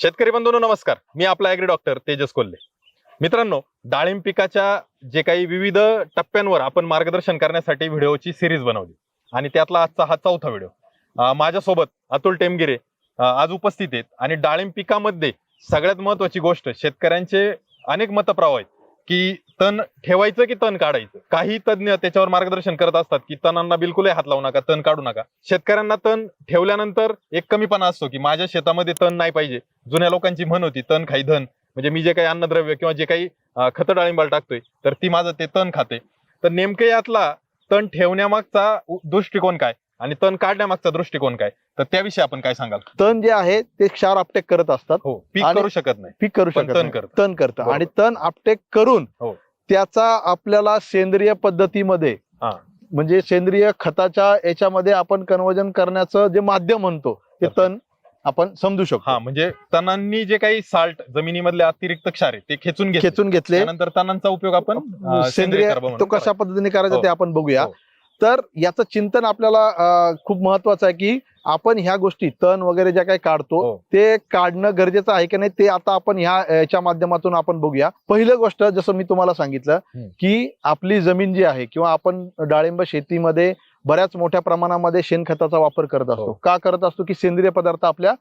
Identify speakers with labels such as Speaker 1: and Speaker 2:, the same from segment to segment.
Speaker 1: शेतकरी बंधूंनो नमस्कार. मी आपला ॲग्री डॉक्टर तेजस कोल्हे. मित्रांनो डाळिंब पिकाच्या जे काही विविध टप्प्यांवर आपण मार्गदर्शन करण्यासाठी व्हिडिओची सिरीज बनवली. आणि त्यातला आजचा हा चौथा व्हिडिओ. माझ्यासोबत अतुल टेमगिरे आज उपस्थित आहेत. आणि डाळिंब पिकामध्ये सगळ्यात महत्वाची गोष्ट शेतकऱ्यांचे अनेक मतप्रवाह आहेत. की तण ठेवायचं की तण काढायचं? काही तज्ज्ञ त्याच्यावर मार्गदर्शन करत असतात की तणांना बिलकुलही हात लावू नका तण काढू नका. शेतकऱ्यांना तण ठेवल्यानंतर एक कमीपणा असतो की माझ्या शेतामध्ये तण नाही पाहिजे. जुन्या लोकांची म्हण होती तण खाई धन. म्हणजे मी जे काही अन्नद्रव्य किंवा जे काही खत डाळिंबाला टाकतोय तर ती माझं ते तण खाते. तर नेमके यातला तण ठेवण्यामागचा दृष्टिकोन काय? आणि तण काढण्यामागचा दृष्टिकोन काय तर त्याविषयी आपण काय सांगाल
Speaker 2: तण जे आहे ते क्षार आपटेक करत असतात
Speaker 1: हो पीक
Speaker 2: आणि-
Speaker 1: करू शकत नाही
Speaker 2: पीक करू
Speaker 1: पण
Speaker 2: शकत
Speaker 1: तण
Speaker 2: नाही.
Speaker 1: करतं.
Speaker 2: तण करतं
Speaker 1: बरोबर.
Speaker 2: आणि तण आपटेक करून
Speaker 1: हो.
Speaker 2: त्याचा आपल्याला सेंद्रिय पद्धतीमध्ये
Speaker 1: हा.
Speaker 2: म्हणजे सेंद्रिय खताच्या याच्यामध्ये आपण कन्वर्जन करण्याचं जे माध्यम म्हणतो ते. तण आपण समजू शकतो
Speaker 1: हा म्हणजे तणांनी जे काही साल्ट जमिनीमधले अतिरिक्त क्षार आहे ते खेचून घेतले
Speaker 2: खेचून घेतले
Speaker 1: त्यानंतर तणांचा उपयोग आपण अं,
Speaker 2: सेंद्रिय
Speaker 1: म्हणून
Speaker 2: तो कशा. पद्धतीने करायचा
Speaker 1: हो.
Speaker 2: ते आपण बघूया
Speaker 1: हो.
Speaker 2: तर याचं चिंतन आपल्याला खूप महत्वाचं आहे की आपण ह्या गोष्टी तण वगैरे ज्या काही काढतो
Speaker 1: हो.
Speaker 2: ते काढणं गरजेचं आहे की नाही ते आता आपण ह्या याच्या माध्यमातून आपण बघूया पहिलं गोष्ट जसं मी तुम्हाला सांगितलं. की आपली जमीन जी आहे किंवा आपण डाळिंब शेतीमध्ये बऱ्याच मोठ्या प्रमाणामध्ये शेणखताचा वापर करत असतो
Speaker 1: हो.
Speaker 2: का करत असतो की सेंद्रिय पदार्थ आपल्या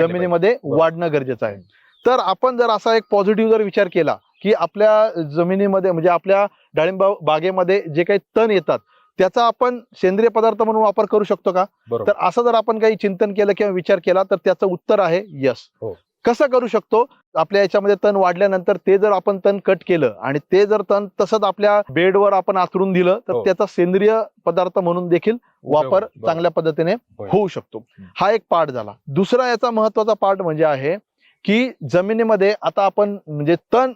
Speaker 2: जमिनीमध्ये. वाढणं गरजेचं आहे तर आपण जर असा एक पॉझिटिव्ह जर विचार केला की आपल्या जमिनीमध्ये म्हणजे आपल्या डाळिंब बागेमध्ये जे काही तण येतात त्याचा आपण सेंद्रिय पदार्थ म्हणून वापर करू शकतो का तर असं जर आपण काही चिंतन केलं किंवा विचार केला तर त्याचं उत्तर आहे यस
Speaker 1: हो.
Speaker 2: कसं करू शकतो आपल्या याच्यामध्ये तण वाढल्यानंतर ते जर आपण तण कट केलं आणि ते जर तण तसंच आपल्या बेडवर आपण आचरून दिलं तर
Speaker 1: हो.
Speaker 2: त्याचा सेंद्रिय पदार्थ म्हणून देखील वापर. चांगल्या पद्धतीने. होऊ शकतो. हा एक पार्ट झाला दुसरा याचा महत्त्वाचा पार्ट म्हणजे आहे की जमिनीमध्ये आता आपण म्हणजे तण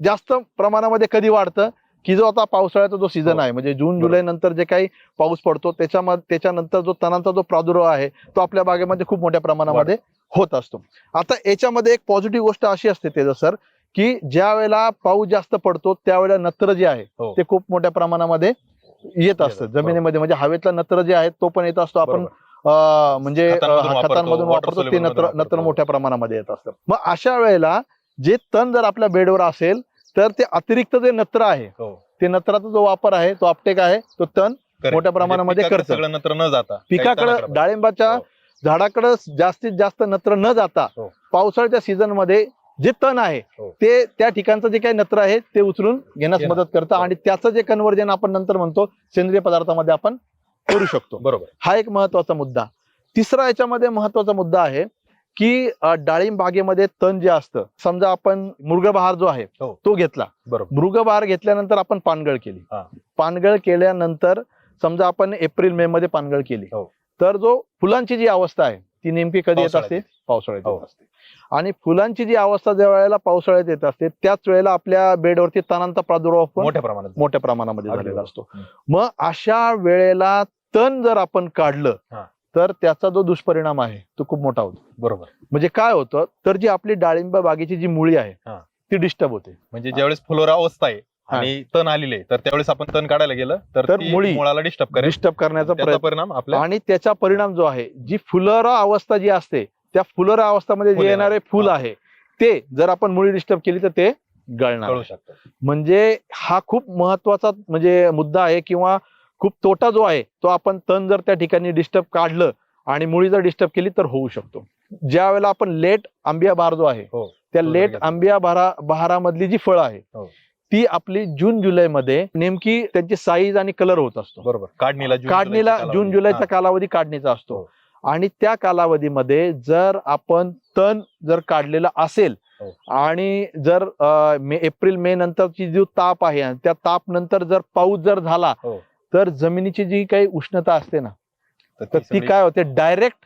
Speaker 2: जास्त प्रमाणामध्ये कधी वाढतं की जो आता पावसाळ्याचा जो सीझन
Speaker 1: हो.
Speaker 2: आहे म्हणजे जून. जुलै नंतर जे काही पाऊस पडतो त्याच्यामध्ये त्याच्यानंतर जो तणांचा जो प्रादुर्भाव आहे तो आपल्या बागेमध्ये खूप मोठ्या प्रमाणामध्ये होत असतो आता याच्यामध्ये एक पॉझिटिव्ह गोष्ट अशी असते तेज सर की ज्या वेळेला पाऊस जास्त पडतो त्यावेळेला नत्र जे आहे
Speaker 1: हो.
Speaker 2: ते खूप मोठ्या प्रमाणामध्ये येत असतं. जमिनीमध्ये म्हणजे हवेतला नत्र जे आहे तो पण येत असतो आपण म्हणजे
Speaker 1: खतांमधून वापरतो,
Speaker 2: ते नत्र नत्र. मोठ्या प्रमाणामध्ये येत असतं मग अशा वेळेला जे तण जर आपल्या बेडवर असेल तर ते अतिरिक्त जे नत्र आहे
Speaker 1: हो.
Speaker 2: ते नत्राचा जो वापर आहे तो आपटेक आहे तो तण
Speaker 1: Correct.
Speaker 2: मोठ्या प्रमाणामध्ये
Speaker 1: म्हणजे
Speaker 2: करतं.
Speaker 1: सगळं नत्र न जाता
Speaker 2: पिकाकडे. डाळिंबाच्या
Speaker 1: हो.
Speaker 2: झाडाकडे जास्तीत जास्त नत्र न जाता
Speaker 1: हो.
Speaker 2: पावसाळ्याच्या सीझनमध्ये जे तण आहे
Speaker 1: हो.
Speaker 2: ते त्या ठिकाणचं जे काही नत्र आहे ते उचलून घेण्यास. मदत करतं
Speaker 1: हो.
Speaker 2: आणि त्याचं जे कन्वर्जन आपण नंतर म्हणतो सेंद्रिय पदार्थामध्ये आपण करू शकतो
Speaker 1: बरोबर
Speaker 2: हा एक महत्त्वाचा मुद्दा तिसरा याच्यामध्ये महत्त्वाचा मुद्दा आहे की डाळिंब बागेमध्ये तण जे असतं समजा आपण मृगबहार जो आहे
Speaker 1: हो.
Speaker 2: तो घेतला
Speaker 1: बरोबर
Speaker 2: मृगबहार घेतल्यानंतर आपण पानगळ केली
Speaker 1: हा.
Speaker 2: पानगळ केल्यानंतर समजा आपण एप्रिल मे मध्ये पानगळ केली
Speaker 1: हो.
Speaker 2: तर जो फुलांची जी अवस्था आहे ती नेमकी कधी येत असते पावसाळ्यात
Speaker 1: हो.
Speaker 2: येत असते आणि फुलांची जी अवस्था ज्या वेळेला पावसाळ्यात येत असते त्याच वेळेला आपल्या बेडवरती तणांचा प्रादुर्भाव
Speaker 1: मोठ्या प्रमाणात
Speaker 2: मोठ्या प्रमाणामध्ये झालेला. असतो. मग अशा वेळेला तण जर आपण काढलं
Speaker 1: हा.
Speaker 2: तर त्याचा जो दुष्परिणाम आहे तो खूप मोठा होतो.
Speaker 1: बरोबर.
Speaker 2: म्हणजे काय होतं तर जी आपली डाळिंब बागेची जी मुळी आहे
Speaker 1: हा.
Speaker 2: ती डिस्टर्ब होते.
Speaker 1: म्हणजे ज्यावेळेस फुलोरा अवस्था आहे आणि तण आलेले आहे, तर त्यावेळेस आपण तण काढायला गेलं तर
Speaker 2: तर
Speaker 1: ती
Speaker 2: मुळी
Speaker 1: मुळाला डिस्टर्ब करेल.
Speaker 2: डिस्टर्ब करण्याचा
Speaker 1: त्याचा
Speaker 2: प्रयत्न
Speaker 1: परिणाम आपल्या
Speaker 2: आणि त्याचा परिणाम जो आहे जी फुलरा अवस्था जी असते त्या फुलरा अवस्थामध्ये
Speaker 1: फुल
Speaker 2: जे
Speaker 1: येणार.
Speaker 2: येणारे फुल
Speaker 1: हा.
Speaker 2: आहे ते जर आपण मुळी डिस्टर्ब केली तर ते गळणार
Speaker 1: कळू शकतं
Speaker 2: म्हणजे हा खूप महत्त्वाचा म्हणजे मुद्दा आहे किंवा खूप तोटा जो आहे तो आपण तण जर त्या ठिकाणी डिस्टर्ब काढलं आणि मुळी जर डिस्टर्ब केली तर होऊ शकतो ज्या वेळेला आपण लेट आंबिया बहार जो आहे
Speaker 1: हो.
Speaker 2: त्या लेट. आंबिया बहारा बहारामधली जी फळं आहे
Speaker 1: हो.
Speaker 2: ती आपली जून जुलै मध्ये नेमकी त्यांची साईज आणि कलर होत असतो
Speaker 1: बरोबर काढणीला जून
Speaker 2: काढणीला जून. जुलैचा. कालावधी काढणीचा असतो
Speaker 1: हो.
Speaker 2: आणि त्या कालावधीमध्ये जर आपण तण जर काढलेला असेल. आणि जर एप्रिल मे नंतरची जो ताप आहे आणि त्या ताप नंतर जर पाऊस जर झाला. तर जमिनीची जी काही उष्णता असते ना
Speaker 1: तर ती
Speaker 2: काय होते डायरेक्ट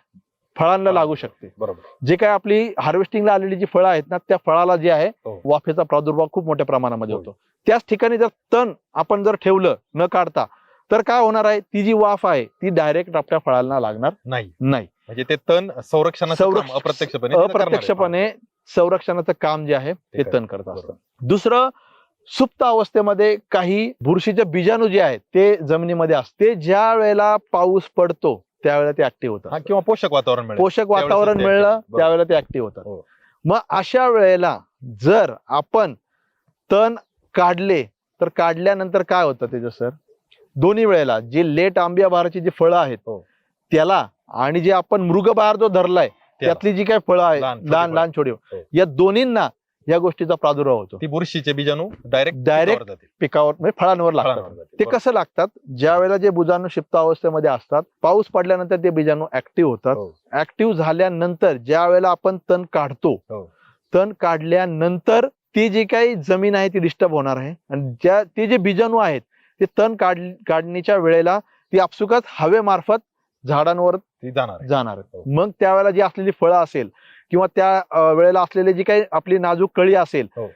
Speaker 2: फळांना
Speaker 1: हा.
Speaker 2: लागू शकते
Speaker 1: बरोबर
Speaker 2: जे काय आपली हार्वेस्टिंगला आलेली जी फळं आहेत ना त्या फळाला जे आहे
Speaker 1: हो.
Speaker 2: वाफेचा प्रादुर्भाव खूप मोठ्या प्रमाणामध्ये
Speaker 1: होय.
Speaker 2: होतो त्याच ठिकाणी जर तण आपण जर ठेवलं न काढता तर काय होणार आहे ती जी वाफ आहे ती डायरेक्ट आपल्या फळांना लागणार
Speaker 1: नाही
Speaker 2: नाही
Speaker 1: म्हणजे ते तण संरक्षणाचं
Speaker 2: संरक्ष-
Speaker 1: काम अप्रत्यक्षपणे.
Speaker 2: अप्रत्यक्षपणे संरक्षणाचं काम जे आहे
Speaker 1: ते.
Speaker 2: तण करत असतं. दुसरं सुप्त अवस्थेमध्ये काही बुरशीचे बीजाणू जे आहेत ते जमिनीमध्ये असते ज्या वेळेला पाऊस पडतो त्यावेळेला ते ऍक्टिव्ह
Speaker 1: हा
Speaker 2: होतात
Speaker 1: किंवा पोषक वातावरण
Speaker 2: पोषक वातावरण मिळलं. त्यावेळेला ते ऍक्टिव्ह होतात
Speaker 1: हो.
Speaker 2: मग अशा वेळेला जर आपण तण काढले तर काढल्यानंतर काय होतं त्याचं सर दोन्ही वेळेला जे लेट आंबिया बहाराची जी फळं आहेत
Speaker 1: हो.
Speaker 2: त्याला आणि जे आपण मृगबहार जो धरलाय. त्यातली जी काही फळं आहेत
Speaker 1: लहान,
Speaker 2: लहान छोटी
Speaker 1: हो.
Speaker 2: या दोन्हींना या गोष्टीचा प्रादुर्भाव होतो.
Speaker 1: ती बुरशीचे बीजाणू डायरेक्ट
Speaker 2: Direct पिकावर म्हणजे फळांवर लागतात. ते कसं लागतात? ज्या वेळेला जे बीजाणू क्षिप्त अवस्थेमध्ये असतात पाऊस पडल्यानंतर ते बीजाणू ऍक्टिव्ह होतात.
Speaker 1: हो.
Speaker 2: ऍक्टिव्ह झाल्यानंतर ज्या वेळेला आपण तण काढतो
Speaker 1: हो.
Speaker 2: तण काढल्यानंतर ती जी काही जमीन आहे ती डिस्टर्ब होणार आहे. आणि ज्या ते जे बीजाणू आहेत ते तण काढ काढणीच्या वेळेला ती आपसुकच हवेमार्फत झाडांवर
Speaker 1: जाणार.
Speaker 2: जाणार
Speaker 1: हो.
Speaker 2: मग त्यावेळेला जी असलेली फळं असेल किंवा त्या वेळेला असलेली जी काही आपली नाजूक कळी असेल
Speaker 1: हो.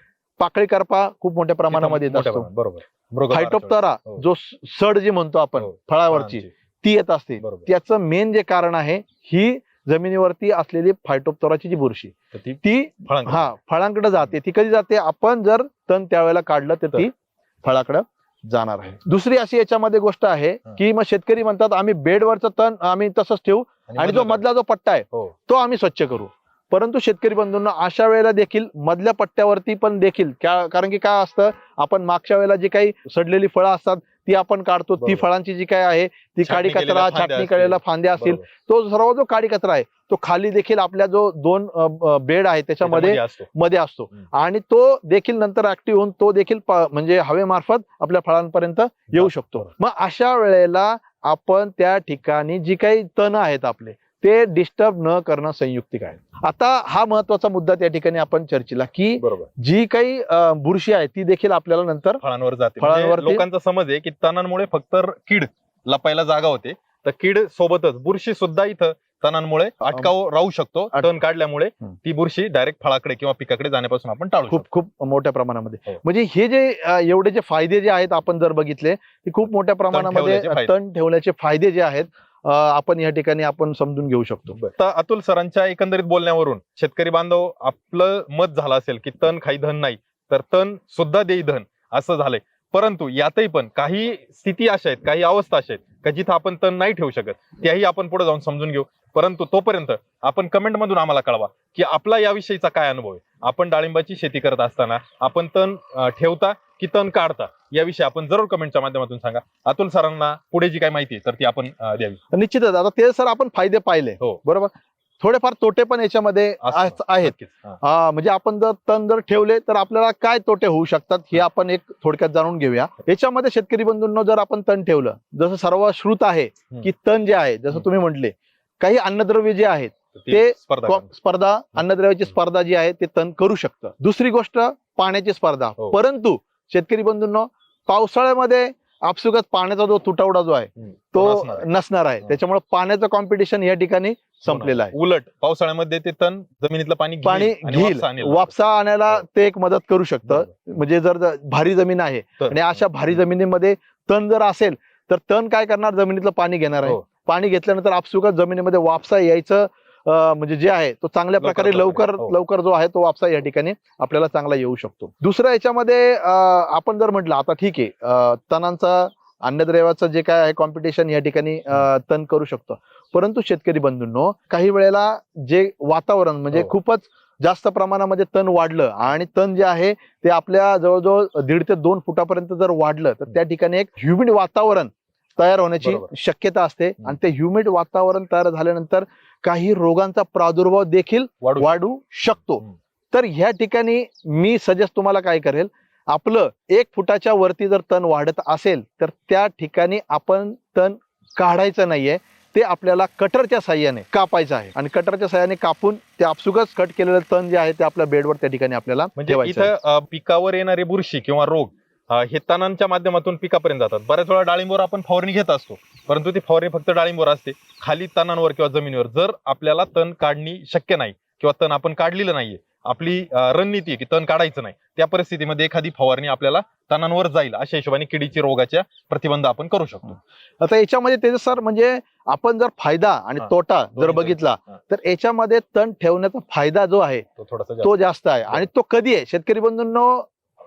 Speaker 2: पाकळी करपा खूप मोठ्या प्रमाणामध्ये येत असतो.
Speaker 1: बरोबर. मृगपार
Speaker 2: फायटोप्तरा
Speaker 1: हो.
Speaker 2: जो सड जी म्हणतो आपण
Speaker 1: हो.
Speaker 2: फळावरची. ती येत असते. त्याचं मेन जे कारण आहे ही जमिनीवरती असलेली फायटोप्तराची जी बुरशी
Speaker 1: ती
Speaker 2: हा फळांकडे जाते. ती कधी जाते? आपण जर तण त्यावेळेला काढलं तर ती फळाकडे जाणार आहे. दुसरी अशी याच्यामध्ये गोष्ट आहे. की मग शेतकरी म्हणतात आम्ही बेडवरचं तण आम्ही तसंच ठेवू आणि जो
Speaker 1: मधलं
Speaker 2: जो पट्टा आहे तो आम्ही स्वच्छ करू. परंतु शेतकरी बंधूंना अशा वेळेला देखील मधल्या पट्ट्यावरती पण देखील कारण की काय असतं आपण मागच्या वेळेला जी काही सडलेली फळं असतात ती आपण काढतो ती. फळांची जी काय आहे ती काडी कचरा छाटणी. केलेला फांद्या असतील. तो सर्व जो काडी कचरा आहे तो खाली देखील आपल्या जो दोन बेड आहे त्याच्यामध्ये मध्ये असतो. आणि तो देखील नंतर ऍक्टिव्ह होऊन तो देखील म्हणजे हवेमार्फत आपल्या फळांपर्यंत येऊ शकतो. मग अशा वेळेला आपण त्या ठिकाणी जी काही तण आहेत आपले ते डिस्टर्ब न करणं संयुक्तिक आहे आता हा महत्त्वाचा मुद्दा त्या ठिकाणी आपण चर्चेला की जी काही बुरशी आहे ती देखील आपल्याला नंतर
Speaker 1: फळांवर जाते. म्हणजे लोकांचा समज आहे की तणांमुळे फक्त कीड लपायला जागा होते. तर कीड सोबतच बुरशी सुद्धा इथं तणांमुळे अटकाव राहू शकतो. तण काढल्यामुळे. ती बुरशी डायरेक्ट फळाकडे किंवा पिकाकडे जाण्यापासून आपण टाळू
Speaker 2: खूप खूप मोठ्या प्रमाणामध्ये.
Speaker 1: हो.
Speaker 2: म्हणजे हे जे एवढे जे फायदे जे आहेत आपण जर बघितले ते खूप मोठ्या प्रमाणामध्ये. तण ठेवण्याचे फायदे जे आहेत आपण या ठिकाणी आपण समजून घेऊ शकतो.
Speaker 1: अतुल सरांच्या एकंदरीत बोलण्यावरून शेतकरी बांधव आपलं मत झालं असेल की तण खाई धन नाही तर तण सुद्धा देई धन असं झालंय. परंतु यातही पण काही स्थिती अशा आहेत काही अवस्था अशा आहेत का जिथं आपण तण नाही ठेवू शकत त्याही आपण पुढे जाऊन समजून घेऊ. परंतु तोपर्यंत आपण कमेंट मधून आम्हाला कळवा की आपला याविषयीचा काय अनुभव आहे. आपण डाळिंबाची शेती करत असताना आपण तण ठेवता की तण काढता? याविषयी आपण जरूर कमेंटच्या माध्यमातून सांगा अतुल सरांना पुढे जी काही माहिती आहे तर ती आपण अं, द्यावी
Speaker 2: निश्चितच आता ते सर आपण फायदे पाहिले
Speaker 1: हो.
Speaker 2: बरोबर थोडेफार तोटे पण याच्यामध्ये
Speaker 1: असं.
Speaker 2: आहेत- आहेत
Speaker 1: नक्कीच. हा.
Speaker 2: हा, म्हणजे आपण जर तण जर ठेवले तर आपल्याला काय तोटे होऊ शकतात हे आपण एक थोडक्यात जाणून घेऊया याच्यामध्ये शेतकरी बंधूंनो जर आपण तण ठेवलं जसं सर्व श्रुत आहे की तण जे आहे जसं
Speaker 1: हम्म.
Speaker 2: तुम्ही म्हटले काही अन्नद्रव्य जे आहेत
Speaker 1: तर ती
Speaker 2: ते
Speaker 1: स्पर्धा
Speaker 2: को-. स्पर्धा अन्नद्रव्याची स्पर्धा जी आहे ते तण करू शकतं दुसरी गोष्ट पाण्याची स्पर्धा
Speaker 1: हो.
Speaker 2: परंतु शेतकरी बंधूंनो पावसाळ्यामध्ये आपसुकच पाण्याचा जो तुटवडा जो आहे. तो
Speaker 1: नसणार आहे. हा.
Speaker 2: त्याच्यामुळे पाण्याचं कॉम्पिटिशन या ठिकाणी संपलेलं आहे
Speaker 1: उलट पावसाळ्यामध्ये ते तण जमिनीतलं पाणी
Speaker 2: पाणी घेईल
Speaker 1: वापसा
Speaker 2: आणायला
Speaker 1: हो.
Speaker 2: ते एक मदत करू शकतं. म्हणजे जर भारी जमीन आहे आणि अशा भारी जमिनीमध्ये तण जर असेल तर तण काय करणार जमिनीतलं पाणी घेणार आहे
Speaker 1: हो.
Speaker 2: पाणी घेतल्यानंतर आपसुकच जमिनीमध्ये वापसा यायचं म्हणजे जे आहे तो चांगल्या प्रकारे लवकर
Speaker 1: लवकर, हो.
Speaker 2: लवकर जो आहे तो वापसा या ठिकाणी आपल्याला चांगला येऊ शकतो. दुसरं याच्यामध्ये आपण जर म्हटलं आता ठीक आहे तणांचा अन्नद्रव्याचं जे काय आहे कॉम्पिटिशन या ठिकाणी तण करू शकतो. परंतु शेतकरी बंधूंनो काही वेळेला जे वातावरण म्हणजे
Speaker 1: हो.
Speaker 2: खूपच जास्त प्रमाणामध्ये तण वाढलं आणि तण जे आहे ते आपल्या जवळजवळ दीड ते दोन फुटापर्यंत जर वाढलं तर त्या ठिकाणी एक ह्युमिड वातावरण तयार होण्याची. शक्यता असते. आणि ते ह्युमिड वातावरण तयार झाल्यानंतर काही रोगांचा प्रादुर्भाव देखील
Speaker 1: वाढू
Speaker 2: शकतो. तर ह्या ठिकाणी मी सजेस्ट तुम्हाला काय करेल आपलं एक फुटाच्या वरती जर तण वाढत असेल तर त्या ठिकाणी आपण तण काढायचं नाहीये. ते आपल्याला कटरच्या साह्याने कापायचं आहे. आणि कटरच्या साह्याने कापून ते आपसुकच कट केलेलं तण जे आहे ते आपल्या बेडवर त्या ठिकाणी आपल्याला
Speaker 1: म्हणजे
Speaker 2: ठेवायचं
Speaker 1: पिकावर येणारे बुरशी किंवा रोग हे तणांच्या माध्यमातून पिकापर्यंत जातात. बऱ्याच वेळा डाळिंबवर आपण फवारणी घेत असतो. परंतु ती फवारणी फक्त डाळिंबवर असते. खाली तणांवर किंवा जमिनीवर. जर आपल्याला तण काढणी शक्य नाही किंवा तण आपण काढलेलं नाहीये आपली रणनीती आहे की तण काढायचं नाही त्या परिस्थितीमध्ये एखादी फवारणी आपल्याला तणांवर जाईल अशा हिशोबाने किडीची रोगाच्या प्रतिबंध आपण करू शकतो.
Speaker 2: आता याच्यामध्ये त्याचं सर म्हणजे आपण जर फायदा आणि
Speaker 1: हा.
Speaker 2: तोटा जर बघितला.
Speaker 1: हा.
Speaker 2: तर याच्यामध्ये तण ठेवण्याचा फायदा जो आहे
Speaker 1: तो थोडासा.
Speaker 2: तो जास्त आहे. आणि तो कधी आहे? शेतकरी बंधूंनो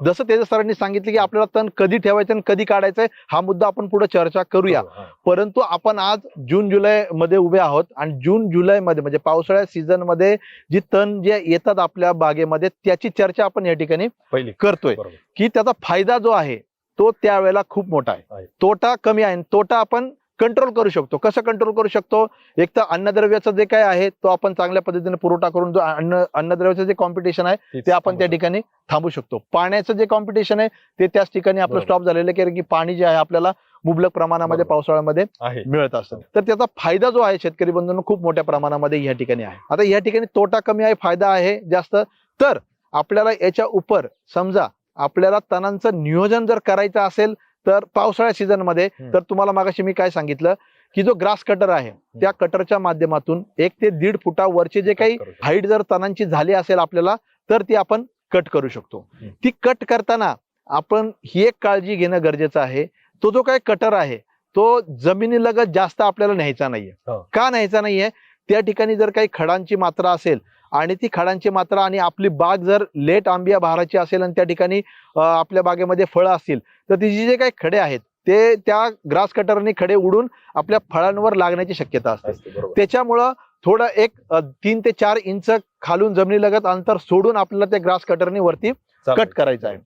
Speaker 2: जसं तेजस सरांनी सांगितलं की आपल्याला तण कधी ठेवायचं आणि कधी काढायचंय हा मुद्दा आपण पुढे चर्चा करूया.
Speaker 1: हो, हा.
Speaker 2: परंतु आपण आज जून जुलै मध्ये उभे आहोत आणि जून जुलै मध्ये म्हणजे पावसाळ्या सीझनमध्ये जी तण जे येतात आपल्या बागेमध्ये त्याची चर्चा आपण या ठिकाणी
Speaker 1: पहिली.
Speaker 2: करतोय. की त्याचा फायदा जो आहे तो त्यावेळेला खूप मोठा आहे.
Speaker 1: आहे.
Speaker 2: तोटा कमी आहे आणि तोटा आपण कंट्रोल करू शकतो. कसं कंट्रोल करू शकतो? एक तर अन्नद्रव्याचं जे काय आहे तो आपण चांगल्या पद्धतीने पुरवठा करून जो अन्न अन्नद्रव्याचं जे कॉम्पिटिशन आहे ते आपण त्या. ठिकाणी थांबू शकतो. पाण्याचं जे कॉम्पिटिशन आहे ते त्याच ठिकाणी आपलं. स्टॉप झालेलं कारण की पाणी जे आहे आपल्याला मुबलक प्रमाणामध्ये. पावसाळ्यामध्ये मिळत असतं. तर त्याचा फायदा जो आहे शेतकरी बंधूंनो खूप मोठ्या प्रमाणामध्ये या ठिकाणी आहे. आता या ठिकाणी तोटा कमी आहे फायदा आहे जास्त. तर आपल्याला याच्या उपर समजा आपल्याला तणांचं नियोजन जर करायचं असेल तर पावसाळ्या सीझनमध्ये
Speaker 1: हम्म.
Speaker 2: तर तुम्हाला मागाशी मी काय सांगितलं की जो ग्रास कटर आहे त्या कटरच्या माध्यमातून एक ते दीड फुटावरचे जे काही. हाईट जर तणांची झाली असेल आपल्याला तर ती आपण कट करू शकतो. ती कट करताना आपण ही एक काळजी घेणं गरजेचं आहे तो जो काही कटर आहे तो जमिनीलगत जास्त आपल्याला न्यायचा नाहीये
Speaker 1: हो.
Speaker 2: का न्यायचा नाहीये त्या ठिकाणी जर काही खडांची मात्रा असेल आणि ती खडांची मात्रा आणि आपली बाग जर लेट आंबिया बहाराची असेल आणि त्या ठिकाणी आपल्या बागेमध्ये फळं असतील तर तिचे जे काही खडे आहेत ते त्या ग्रास कटरने खडे उडून आपल्या फळांवर लागण्याची शक्यता असते. त्याच्यामुळं थोडं एक तीन ते चार इंच खालून जमिनीलगत अंतर सोडून आपल्याला त्या ग्रास कटरने वरती. कट करायचं आहे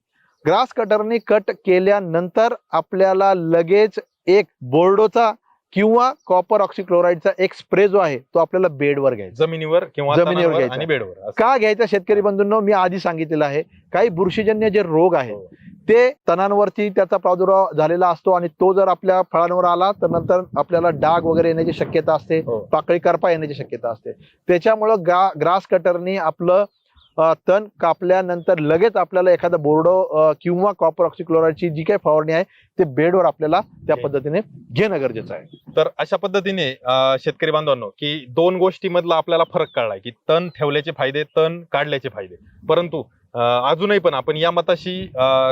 Speaker 2: ग्रास कटरने कट केल्यानंतर आपल्याला लगेच एक बोर्डोचा किंवा कॉपर ऑक्सिक्लोराईडचा एक स्प्रे जो आहे तो आपल्याला बेडवर घ्यायचा
Speaker 1: जमिनीवर किंवा
Speaker 2: जमिनीवर घ्यायचा.
Speaker 1: आणि बेडवर.
Speaker 2: का घ्यायचा शेतकरी बंधूंनो मी आधी सांगितलेलं आहे काही बुरशीजन्य जे रोग आहेत
Speaker 1: हो.
Speaker 2: ते तणांवरती त्याचा प्रादुर्भाव झालेला असतो आणि तो जर आपल्या फळांवर आला तर नंतर आपल्याला डाग वगैरे येण्याची शक्यता असते
Speaker 1: हो.
Speaker 2: पाकळी करपा येण्याची शक्यता असते त्याच्यामुळं ग्रास कटरनी आपलं तण कापल्यानंतर लगेच आपल्याला एखादा बोर्डो किंवा कॉपर ऑक्सिक्लोराईडची जी काही फवारणी आहे ते बेडवर आपल्याला त्या. पद्धतीने घेणं गरजेचं आहे.
Speaker 1: तर अशा पद्धतीने शेतकरी बांधवांनो की दोन गोष्टीमधला आपल्याला फरक कळलाय की तण ठेवल्याचे फायदे तण काढल्याचे फायदे. परंतु अजूनही पण आपण या मताशी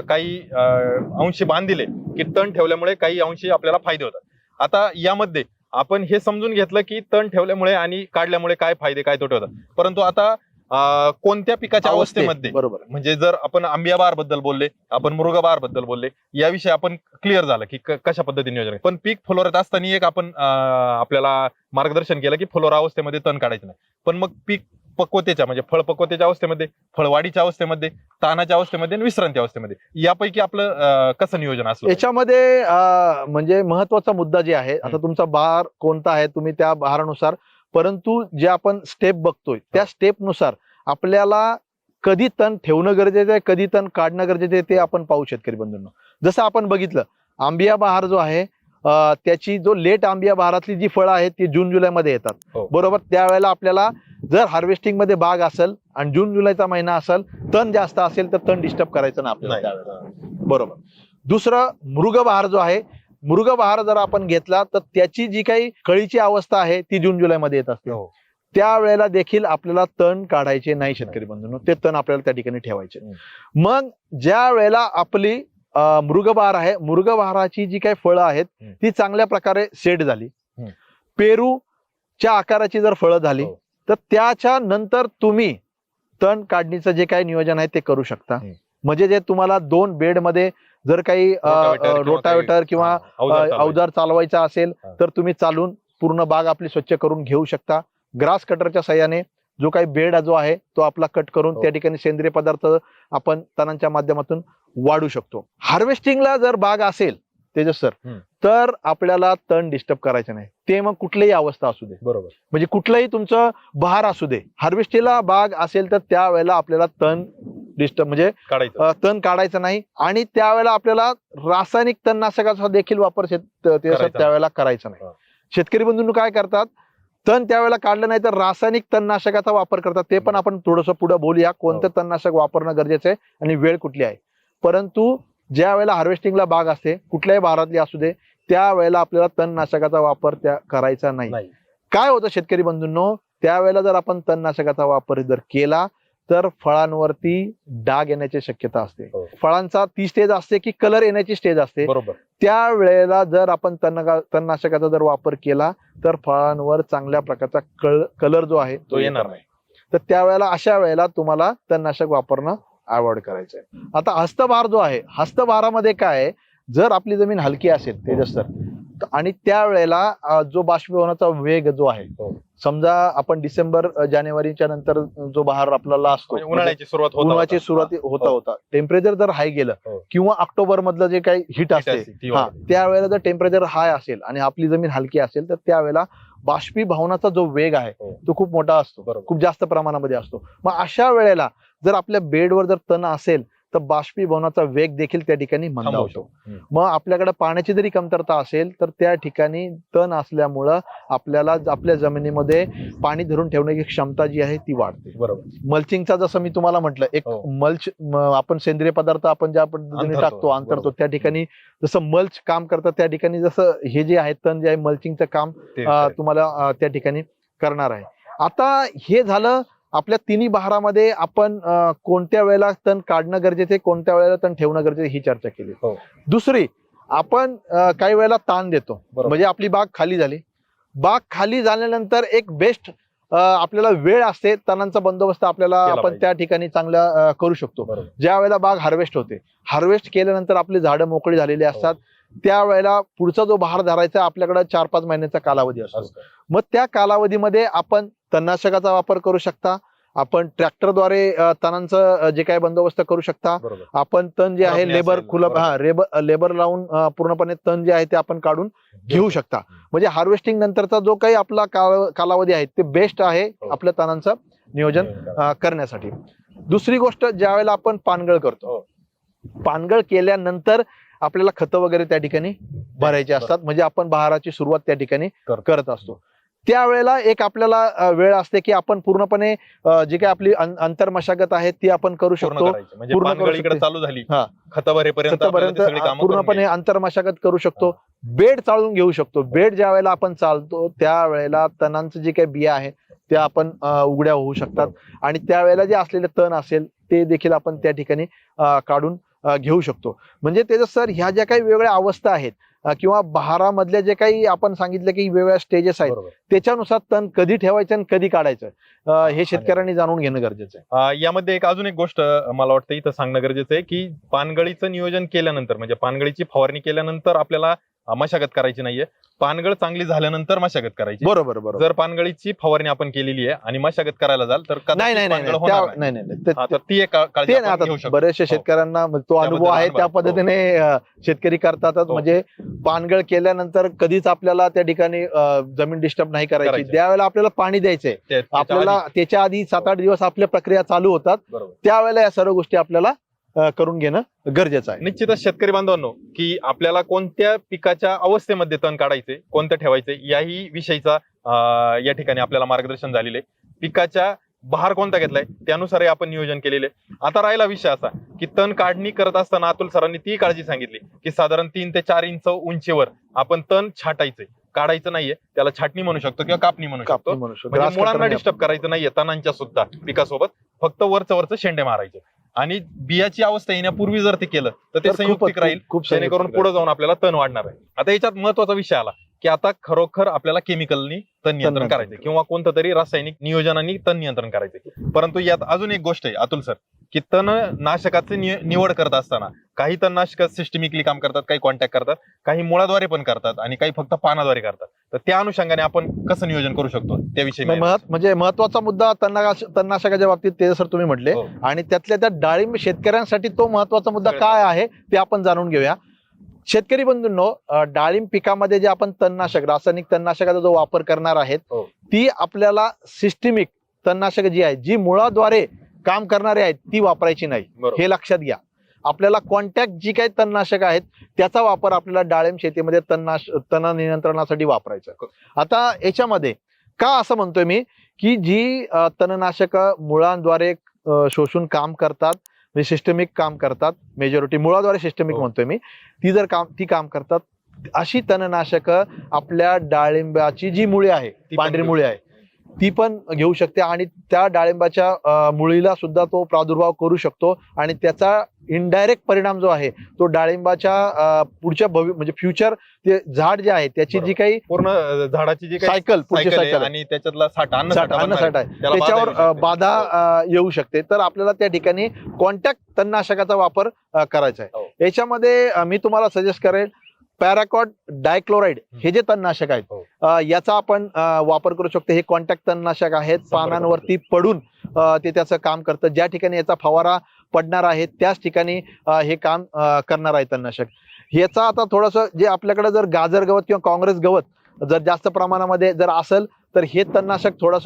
Speaker 1: काही अंशी बांधिले की तण ठेवल्यामुळे काही अंशी आपल्याला फायदे होतात. आता यामध्ये आपण हे समजून घेतलं की तण ठेवल्यामुळे आणि काढल्यामुळे काय फायदे काय तोटे होतात. परंतु आता अं, कोणत्या पिकाच्या
Speaker 2: अवस्थे,
Speaker 1: अवस्थेमध्ये?
Speaker 2: बरोबर.
Speaker 1: म्हणजे जर आपण आंबिया बहारबद्दल बोलले आपण मुरुगा बहारबद्दल बोलले याविषयी आपण क्लिअर झालं की क- कशा पद्धतीने नियोजन आहे. पण पीक फुलोऱ्यात असताना एक आपण अं, आपल्याला मार्गदर्शन केलं की फुलोरा अवस्थेमध्ये तण काढायचं नाही. पण मग पीक पक्वतेच्या म्हणजे फळ पक्वतेच्या अवस्थेमध्ये फळवाढीच्या अवस्थेमध्ये तानाच्या अवस्थेमध्ये आणि विश्रांती अवस्थेमध्ये यापैकी आपलं अं, कसं नियोजन असलं?
Speaker 2: याच्यामध्ये अ, म्हणजे महत्त्वाचा मुद्दा जे आहे आता तुमचा बहार कोणता आहे तुम्ही त्या बहारानुसार परंतु जे आपण स्टेप बघतोय त्या स्टेपनुसार आपल्याला कधी तण ठेवणं गरजेचं आहे कधी तण काढणं गरजेचं आहे ते आपण पाहू शेतकरी बंधूंनो. जसं आपण बघितलं आंबिया बहार जो आहे त्याची जो लेट आंबिया बहारातली जी फळं आहेत ती जून जुलैमध्ये येतात.
Speaker 1: हो.
Speaker 2: बरोबर? त्यावेळेला आपल्याला जर हार्वेस्टिंगमध्ये बाग असेल आणि जून जुलैचा महिना असेल तण जास्त असेल तर तण डिस्टर्ब करायचं ना आपल्याला बरोबर. दुसरं मृगबहार जो आहे मृगबहार जर आपण घेतला तर त्याची जी काही कळीची अवस्था आहे ती जून जुलैमध्ये येत असते.
Speaker 1: हो.
Speaker 2: त्यावेळेला देखील आपल्याला तण काढायचे नाही शेतकरी बंधूंनो ते तण आपल्याला त्या ठिकाणी ठेवायचे मग ज्या वेळेला आपली अं, मृगबहार आहे मृगबहाराची जी काही फळं आहेत. ती चांगल्या प्रकारे सेट झाली
Speaker 1: हम्म.
Speaker 2: पेरूच्या आकाराची जर फळं झाली
Speaker 1: हो.
Speaker 2: तर त्याच्या नंतर तुम्ही तण काढणीचं जे काही नियोजन आहे ते करू शकता. म्हणजे जे तुम्हाला दोन बेडमध्ये जर काही
Speaker 1: रोटावेटर किंवा अवजार चालवायचे.
Speaker 2: असेल. तर तुम्ही चालून पूर्ण बाग आपली स्वच्छ करून घेऊ शकता ग्रास कटरच्या साह्याने जो काही बेड जो आहे तो आपला कट करून
Speaker 1: हो.
Speaker 2: त्या ठिकाणी सेंद्रिय पदार्थ आपण तणांच्या माध्यमातून वाढू शकतो. हार्वेस्टिंगला जर बाग असेल तेजस सर. तर आपल्याला तण डिस्टर्ब करायचं नाही. ते मग कुठलीही अवस्था असू दे.
Speaker 1: बरोबर.
Speaker 2: म्हणजे कुठलंही तुमचं बहार असू दे. हार्वेस्टिंगला बाग असेल तर त्यावेळेला आपल्याला तण डिस्टर्ब म्हणजे तण काढायचं नाही. आणि त्यावेळेला आपल्याला रासायनिक तणनाशकाचा देखील वापर शेत त्यावेळेला करायचा नाही. शेतकरी बंधूंनो काय करतात? तण त्यावेळेला काढलं नाही तर रासायनिक तणनाशकाचा वापर करतात. ते पण आपण थोडंसं पुढे बोलूया. कोणतं
Speaker 1: हो.
Speaker 2: तणनाशक वापरणं गरजेचं आहे आणि वेळ कुठली आहे? परंतु ज्या वेळेला हार्वेस्टिंगला बाग असते कुठल्याही भारातली असू दे त्यावेळेला आपल्याला तणनाशकाचा वापर त्या करायचा नाही. काय होतं शेतकरी बंधूंनो? त्यावेळेला जर आपण तणनाशकाचा वापर जर केला तर फळांवरती डाग येण्याची शक्यता असते.
Speaker 1: हो.
Speaker 2: फळांचा ती स्टेज असते की कलर येण्याची स्टेज असते.
Speaker 1: बरोबर.
Speaker 2: त्या वेळेला जर आपण तणनाशकाचा जर वापर केला तर फळांवर चांगल्या प्रकारचा कलर जो आहे
Speaker 1: तो येणार नाही.
Speaker 2: तर त्यावेळेला अशा वेळेला तुम्हाला तणनाशक वापरणं अवॉइड करायचं आहे आता हस्तभार जो आहे हस्तभारामध्ये काय जर आपली जमीन हलकी असेल तेजस सर त- आणि त्यावेळेला जो बाष्पीभवनाचा वेग जो आहे
Speaker 1: हो.
Speaker 2: समजा आपण डिसेंबर जानेवारीच्या नंतर जो बहार आपल्याला असतो
Speaker 1: म्हणजे उन्हाळ्याची सुरुवात होता
Speaker 2: उन्हाळ्याची
Speaker 1: होता.
Speaker 2: सुरुवात होता
Speaker 1: हो.
Speaker 2: होता टेम्परेचर जर हाय गेलं
Speaker 1: हो.
Speaker 2: किंवा ऑक्टोबर मधलं जे काही हिट असते हा. त्यावेळेला जर टेम्परेचर हाय असेल आणि आपली जमीन हलकी असेल तर त्यावेळेला बाष्पीभवनाचा जो वेग आहे. तो खूप मोठा असतो. खूप जास्त प्रमाणामध्ये असतो मग अशा वेळेला जर आपल्या बेडवर जर तण असेल तर बाष्पीभवनाचा वेग देखील त्या ठिकाणी. मंदावतो. मग आपल्याकडे पाण्याची जरी कमतरता असेल तर त्या ठिकाणी तण असल्यामुळं आपल्याला आपल्या जमिनीमध्ये पाणी धरून ठेवण्याची क्षमता जी आहे ती वाढते
Speaker 1: बरोबर
Speaker 2: मल्चिंगचा जसं मी तुम्हाला म्हटलं एक
Speaker 1: हो.
Speaker 2: मल्च आपण सेंद्रिय पदार्थ आपण ज्या पद्धतीने टाकतो अंतरतो. त्या ठिकाणी जसं मल्च काम करतात त्या ठिकाणी जसं हे जे आहे तण जे आहे मल्चिंगचं काम तुम्हाला त्या ठिकाणी करणार आहे आता हे झालं आपल्या तिन्ही बहारामध्ये आपण कोणत्या वेळेला तण काढणं गरजेचं आहे कोणत्या वेळेला तण ठेवणं गरजेचं ही चर्चा केली.
Speaker 1: हो.
Speaker 2: दुसरी आपण काही वेळेला ताण देतो. म्हणजे आपली बाग खाली झाली. बाग खाली झाल्यानंतर एक बेस्ट आपल्याला वेळ असते तणांचा बंदोबस्त आपल्याला आपण. त्या ठिकाणी चांगला करू शकतो. ज्या वेळेला बाग हार्वेस्ट होते. हार्वेस्ट केल्यानंतर आपली झाडं मोकळी झालेली असतात. त्यावेळेला पुढचा जो बहार धरायचा आपल्याकडे चार पाच महिन्याचा कालावधी असतं. मग त्या कालावधीमध्ये आपण तणनाशकाचा वापर करू शकता आपण ट्रॅक्टरद्वारे तणांचं जे काही बंदोबस्त करू शकता आपण तण जे आहे लेबर
Speaker 1: बरोबर.
Speaker 2: हा लेबर लेबर लावून पूर्णपणे तण जे आहे ते आपण काढून घेऊ शकता म्हणजे हार्वेस्टिंग नंतरचा जो काही आपला काल- कालावधी आहे ते बेस्ट आहे
Speaker 1: हो.
Speaker 2: आपल्या तणांचं नियोजन करण्यासाठी दुसरी गोष्ट ज्या वेळेला आपण पानगळ करतो
Speaker 1: हो.
Speaker 2: पानगळ केल्यानंतर आपल्याला खतं वगैरे त्या ठिकाणी भरायचे. असतात म्हणजे आपण बहाराची सुरुवात त्या ठिकाणी.
Speaker 1: करत
Speaker 2: असतो त्यावेळेला एक आपल्याला वेळ असते की आपण पूर्णपणे जी काही आपली अंतर्मशागत आहे ती आपण करू शकतो
Speaker 1: म्हणजे
Speaker 2: पूर्ण.
Speaker 1: चालू झाली.
Speaker 2: पूर्णपणे. अंतर्मशागत करू शकतो. बेड चालून घेऊ शकतो. बेड ज्या वेळेला आपण चालतो त्यावेळेला तणांचं जे काही बिया आहे त्या आपण उघड्या होऊ शकतात. आणि त्यावेळेला जे असलेले तण असेल ते देखील आपण त्या ठिकाणी काढून घेऊ शकतो. म्हणजे त्याचं सर ह्या ज्या काही वेगवेगळ्या अवस्था आहेत किंवा बहारामधल्या जे काही आपण सांगितलं की वेगवेगळ्या स्टेजेस आहेत. त्याच्यानुसार तण कधी ठेवायचं आणि कधी काढायचं? हे शेतकऱ्यांनी जाणून घेणं गरजेचं आहे.
Speaker 1: यामध्ये एक अजून एक गोष्ट मला वाटतं इथं सांगणं गरजेचं आहे की पानगळीचं नियोजन केल्यानंतर म्हणजे पानगळीची फवारणी केल्यानंतर आपल्याला मशागत करायची नाहीये पानगळ चांगली झाल्यानंतर मशागत करायची
Speaker 2: बरोबर बरोबर
Speaker 1: जर पानगळीची फवारणी आपण केलेली आहे आणि मशागत करायला जाल तर कदाचित
Speaker 2: नाही नाही नाही
Speaker 1: पानगळ
Speaker 2: नाही
Speaker 1: होणार
Speaker 2: त्या-
Speaker 1: नाही.
Speaker 2: नाही नाही नाही. ते-
Speaker 1: हा, तर ती एक का- काळजी
Speaker 2: ते
Speaker 1: आपण
Speaker 2: नाही
Speaker 1: घेऊ
Speaker 2: आता
Speaker 1: शकतो
Speaker 2: बऱ्याचशा शेतकऱ्यांना म्हणजे तो अनुभव
Speaker 1: त्याबद्दल
Speaker 2: आहे
Speaker 1: अनुभव
Speaker 2: त्या
Speaker 1: आहे.
Speaker 2: पद्धतीने अं, शेतकरी करतातच
Speaker 1: हो.
Speaker 2: म्हणजे पानगळ केल्यानंतर कधीच आपल्याला त्या ठिकाणी अं, जमीन डिस्टर्ब नाही करायची
Speaker 1: करायची.
Speaker 2: त्यावेळेला आपल्याला पाणी द्यायचंय
Speaker 1: त्या- त्याच्या
Speaker 2: आपल्याला. त्याच्या आधी सात आठ दिवस आपल्या प्रक्रिया चालू होतात
Speaker 1: बरोबर
Speaker 2: त्यावेळेला या सर्व गोष्टी आपल्याला करून घेणं गरजेचं आहे.
Speaker 1: निश्चितच शेतकरी बांधवांनो की आपल्याला कोणत्या पिकाच्या अवस्थेमध्ये तण काढायचे कोणतं ठेवायचे याही विषयीचा या ठिकाणी आपल्याला मार्गदर्शन झालेले पिकाच्या बहार कोणता घेतलाय त्यानुसारही आपण नियोजन केलेले आता राहिला विषय असा की तण काढणी करत असताना अतुल सरांनी ती काळजी सांगितली की साधारण तीन ते चार इंच उंचीवर आपण तण छाटायचे काढायचं नाहीये त्याला छाटणी म्हणू शकतो किंवा कापणी म्हणू शकतो. म्हणजे मुळांना डिस्टर्ब करायचं नाहीये तणांच्या सुद्धा पिकासोबत फक्त वरचं वरचं शेंडे मारायचे. आणि बियाची अवस्था येण्यापूर्वी जर ते केलं तर ते संयुक्तिक राहील.
Speaker 2: खूप-
Speaker 1: जेणेकरून पुढे जाऊन आपल्याला तण वाढणार आहे. आता याच्यात महत्त्वाचा विषय आला. की आता खरोखर आपल्याला केमिकलनी तण नियंत्रण करायचंय किंवा कोणतं तरी रासायनिक नियोजनाने तण नियंत्रण करायचंय. परंतु यात अजून एक गोष्ट आहे अतुल सर की तण नाशकाचे निवड करत असताना काही तणनाशक सिस्टमिकली काम करतात काही कॉन्टॅक्ट करतात काही मुळाद्वारे पण करतात आणि काही फक्त पानाद्वारे करतात. तर त्या अनुषंगाने आपण कसं नियोजन करू शकतो? त्याविषयी
Speaker 2: म्हणजे महत्त्वाचा मुद्दा तणनाश- तणनाशकाच्या बाबतीत ते सर तुम्ही म्हटले
Speaker 1: हो.
Speaker 2: आणि त्यातल्या त्या डाळिंब शेतकऱ्यांसाठी तो महत्त्वाचा मुद्दा काय आहे ते आपण जाणून घेऊया. शेतकरी बंधूंनो डाळिंब पिकामध्ये जे आपण तणनाशक रासायनिक तणनाशकाचा जो वापर करणार आहेत
Speaker 1: हो.
Speaker 2: ती आपल्याला सिस्टमिक तणनाशक जी आहे जी मुळाद्वारे काम करणारे आहेत ती वापरायची नाही. हे लक्षात घ्या. आपल्याला कॉन्टॅक्ट जी काही तणनाशक आहेत त्याचा वापर आपल्याला डाळिंब शेतीमध्ये तणनाश तण नियंत्रणासाठी वापरायचा आता याच्यामध्ये का असं म्हणतोय मी की जी तणनाशक मुळांद्वारे शोषून काम करतात म्हणजे सिस्टमिक काम करतात मेजॉरिटी मुळाद्वारे सिस्टमिक
Speaker 1: हो.
Speaker 2: म्हणतोय मी ती जर काम ती काम करतात अशी तणनाशक आपल्या डाळिंबाची जी मुळे आहे पांढरी मुळे आहे ती पण घेऊ शकते आणि त्या डाळिंबाच्या मुळीला सुद्धा तो प्रादुर्भाव करू शकतो आणि त्याचा इनडायरेक्ट परिणाम जो आहे तो डाळिंबाच्या पुढच्या भवि म्हणजे फ्युचर ते झाड जे आहे त्याची जी काही
Speaker 1: पूर्ण झाडाची जी काही
Speaker 2: सायकल पुढची
Speaker 1: सायकल आणि त्याच्यातला साठा अन्न
Speaker 2: साठ-
Speaker 1: आहे.
Speaker 2: त्याच्यावर. बाधा
Speaker 1: हो.
Speaker 2: येऊ शकते तर आपल्याला त्या ठिकाणी कॉन्टॅक्ट तणनाशकाचा वापर करायचा
Speaker 1: हो.
Speaker 2: आहे याच्यामध्ये अं, मी तुम्हाला सजेस्ट करेल पॅराकॉट डायक्लोराइड हे जे तणनाशक आहेत
Speaker 1: हो.
Speaker 2: याचा आपण वापर करू शकतो. हे कॉन्टॅक्ट तणनाशक आहेत. पानांवरती पडून ते त्याचं काम करतं. ज्या ठिकाणी याचा फवारा पडणार आहे त्याच ठिकाणी हे काम करणार आहे तणनाशक. याचा आता थोडस जे आपल्याकडे जर गाजर गवत किंवा काँग्रेस गवत जर जास्त प्रमाणामध्ये जर असेल तर हे तणनाशक थोडस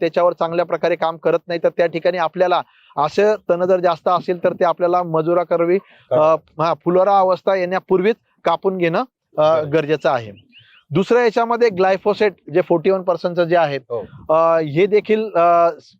Speaker 2: त्याच्यावर चांगल्या प्रकारे काम करत नाही. तर त्या ठिकाणी आपल्याला असे तण जर जास्त असेल तर ते आपल्याला मजुरा करवी हा फुलोरा अवस्था येण्यापूर्वीच कापून घेणं. गरजेचं आहे दुसऱ्या याच्यामध्ये ग्लायफोसेट जे फोर्टी वन पर्सेंटचं जे आहे
Speaker 1: हो.
Speaker 2: हे देखील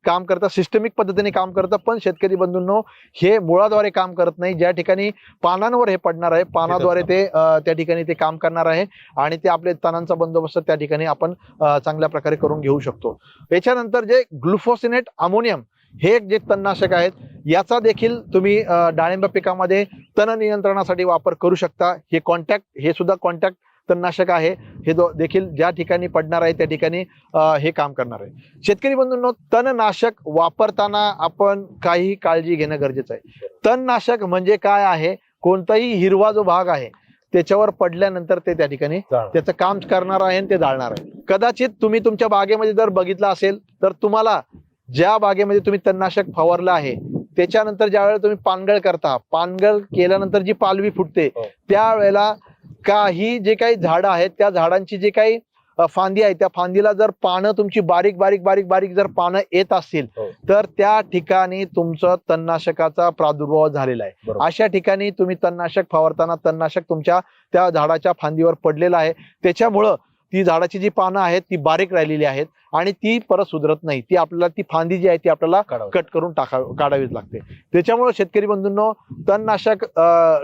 Speaker 2: काम करतं सिस्टमिक पद्धतीने काम करतं पण शेतकरी बंधूंनो हे मुळाद्वारे काम करत नाही ज्या ठिकाणी पानांवर हे पडणार आहे पानाद्वारे ते त्या ठिकाणी ते काम करणार आहे आणि ते आपले तणांचा बंदोबस्त त्या ठिकाणी आपण चांगल्या प्रकारे करून घेऊ शकतो याच्यानंतर जे ग्लुफोसिनेट अमोनियम हे एक जे तणनाशक आहेत याचा देखील तुम्ही डाळिंब पिकामध्ये तण नियंत्रणासाठी वापर करू शकता. हे कॉन्टॅक्ट हे सुद्धा कॉन्टॅक्ट तणनाशक आहे. हे दो- देखील ज्या ठिकाणी पडणार आहे त्या ठिकाणी हे काम करणार आहे. शेतकरी बंधूंनो तणनाशक वापरताना आपण काही काळजी घेणं गरजेचं आहे. तणनाशक म्हणजे काय आहे? कोणताही हिरवा जो भाग आहे त्याच्यावर पडल्यानंतर ते त्या ठिकाणी. त्याचं काम करणार आहे आणि ते जाळणार आहे. कदाचित तुम्ही तुमच्या बागेमध्ये जर बघितलं असेल तर तुम्हाला ज्या बागेमध्ये तुम्ही तणनाशक फवारलं आहे त्याच्यानंतर ज्या वेळेला तुम्ही पानगळ करता पानगळ केल्यानंतर जी पालवी फुटते
Speaker 1: हो.
Speaker 2: त्यावेळेला काही जे काही झाडं आहेत त्या झाडांची जे काही फांदी आहे त्या फांदीला जर पानं तुमची बारीक बारीक बारीक बारीक जर पानं येत असतील
Speaker 1: हो.
Speaker 2: तर त्या ठिकाणी तुमचं तणनाशकाचा प्रादुर्भाव झालेला आहे. अशा ठिकाणी तुम्ही तणनाशक फवारताना तणनाशक तुमच्या त्या झाडाच्या फांदीवर पडलेलं आहे त्याच्यामुळं ती झाडाची जी पानं आहेत ती बारीक राहिलेली आहेत आणि ती परत सुधरत नाही. ती आपल्याला ती फांदी जी आहे ती आपल्याला. कट करून टाका काढावीच लागते. त्याच्यामुळे शेतकरी बंधूंनो तणनाशक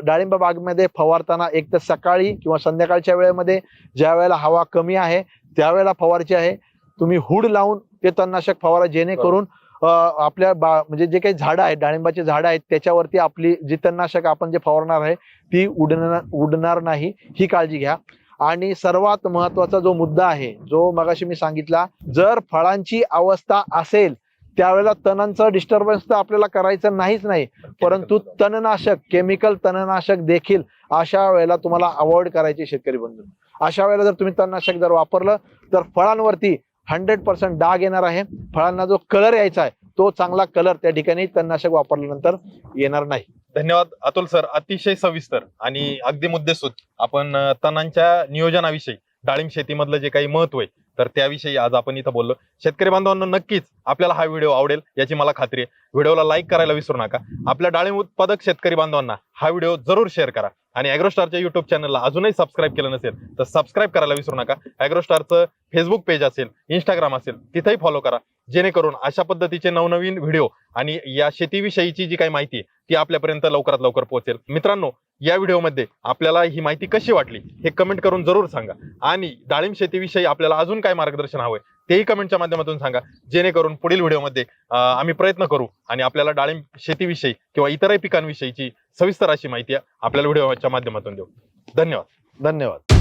Speaker 2: डाळिंब बागेमध्ये फवारताना एक तर सकाळी किंवा संध्याकाळच्या वेळेमध्ये ज्या वेळेला हवा कमी आहे त्यावेळेला फवारायची आहे. तुम्ही हुड लावून ते तणनाशक फवारा जेणेकरून आपल्या बा म्हणजे जे काही झाडं आहेत डाळिंबाची झाडं आहेत त्याच्यावरती आपली जी तणनाशक आपण जे फवारणार आहे ती उडणार उडणार नाही. ही काळजी घ्या. आणि सर्वात महत्त्वाचा जो मुद्दा आहे जो मगाशी मी सांगितला जर फळांची अवस्था असेल त्यावेळेला तणांचं डिस्टर्बन्स तर आपल्याला करायचं नाहीच नाही. परंतु तणनाशक केमिकल तणनाशक देखील अशा वेळेला तुम्हाला अवॉइड करायचे शेतकरी बंधू. अशा वेळेला जर तुम्ही तणनाशक जर वापरलं तर फळांवरती हंड्रेड पर्सेंट डाग येणार आहे. फळांना जो कलर यायचा आहे तो चांगला कलर त्या ठिकाणी तणनाशक वापरल्यानंतर येणार नाही.
Speaker 1: धन्यवाद अतुल सर अतिशय सविस्तर आणि अगदी मुद्देसूद. आपण तणांच्या नियोजनाविषयी डाळिंब शेतीमधलं जे काही महत्त्व आहे तर त्याविषयी आज आपण इथं बोललो. शेतकरी बांधवांना नक्कीच आपल्याला हा व्हिडिओ आवडेल याची मला खात्री आहे. व्हिडिओला लाईक करायला विसरू नका. आपल्या डाळिंब उत्पादक शेतकरी बांधवांना हा व्हिडिओ जरूर शेअर करा. आणि अॅग्रोस्टारच्या युट्यूब चॅनलला अजूनही सबस्क्राईब केलं नसेल तर सबस्क्राईब करायला विसरू नका. अॅग्रोस्टारचं फेसबुक पेज असेल इंस्टाग्राम असेल तिथेही फॉलो करा. जेणेकरून अशा पद्धतीचे नवनवीन व्हिडिओ आणि या शेतीविषयीची जी काही माहिती आहे ती आपल्यापर्यंत लवकरात लवकर पोहोचेल. मित्रांनो या व्हिडिओमध्ये आपल्याला ही माहिती कशी वाटली हे कमेंट करून जरूर सांगा. आणि डाळिंब शेतीविषयी आपल्याला अजून काय मार्गदर्शन हवंय तेही कमेंटच्या माध्यमातून सांगा. जेणेकरून पुढील व्हिडिओमध्ये आम्ही प्रयत्न करू आणि आपल्याला डाळिंब शेतीविषयी किंवा इतरही पिकांविषयीची सविस्तर अशी माहिती आपल्याला व्हिडिओच्या माध्यमातून देऊ. धन्यवाद.
Speaker 2: धन्यवाद.